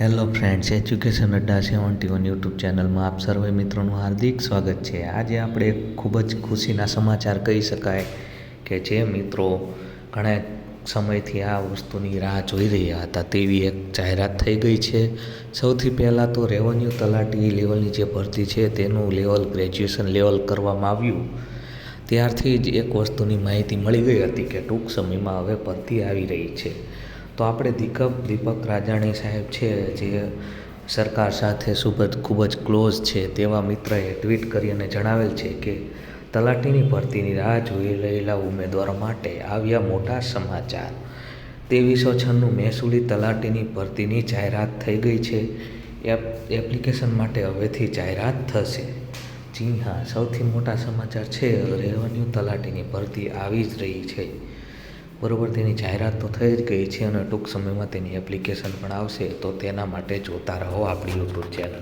Hello friends education Adda seventy one YouTube ચેનલમાં આપ સર્વે મિત્રોનું હાર્દિક સ્વાગત છે. આજે આપણે ખૂબ જ ખુશીના સમાચાર કહી શકાય કે જે મિત્રો ઘણા સમયથી આ વસ્તુની રાહ જોઈ રહ્યા હતા. તેવી એક જાહેરાત થઈ ગઈ છે. સૌથી પહેલાં તો રેવન્યુ તલાટી લેવલની જે ભરતી છે તેનું લેવલ ગ્રેજ્યુએશન લેવલ કરવામાં આવ્યું. ત્યારથી જ એક વસ્તુની માહિતી મળી ગઈ હતી કે ટૂંક સમયમાં હવે ભરતી આવી રહી છે. તો આપણે દીપક દીપક રાજાણી સાહેબ છે જે સરકાર સાથે ખૂબ જ ક્લોઝ છે તેવા મિત્રએ ટ્વીટ કરી અને જણાવેલ છે કે તલાટીની ભરતીની રાહ જોઈ રહેલા ઉમેદવારો માટે આવ્યા મોટા સમાચાર. ત્રેવીસો છન્નું મહેસૂલી તલાટીની ભરતીની જાહેરાત થઈ ગઈ છે. એપ, એપ્લિકેશન માટે હવેથી જાહેરાત થશે. જી હા, સૌથી મોટા સમાચાર છે. રેવન્યુ તલાટીની ભરતી આવી જ રહી છે. બરોબર, તેની જાહેરાત તો થઈ જ ગઈ છે અને ટૂંક સમયમાં તેની એપ્લિકેશન પણ આવશે, તો તેના માટે જોતા રહો આપણી યુટ્યુબ ચેનલ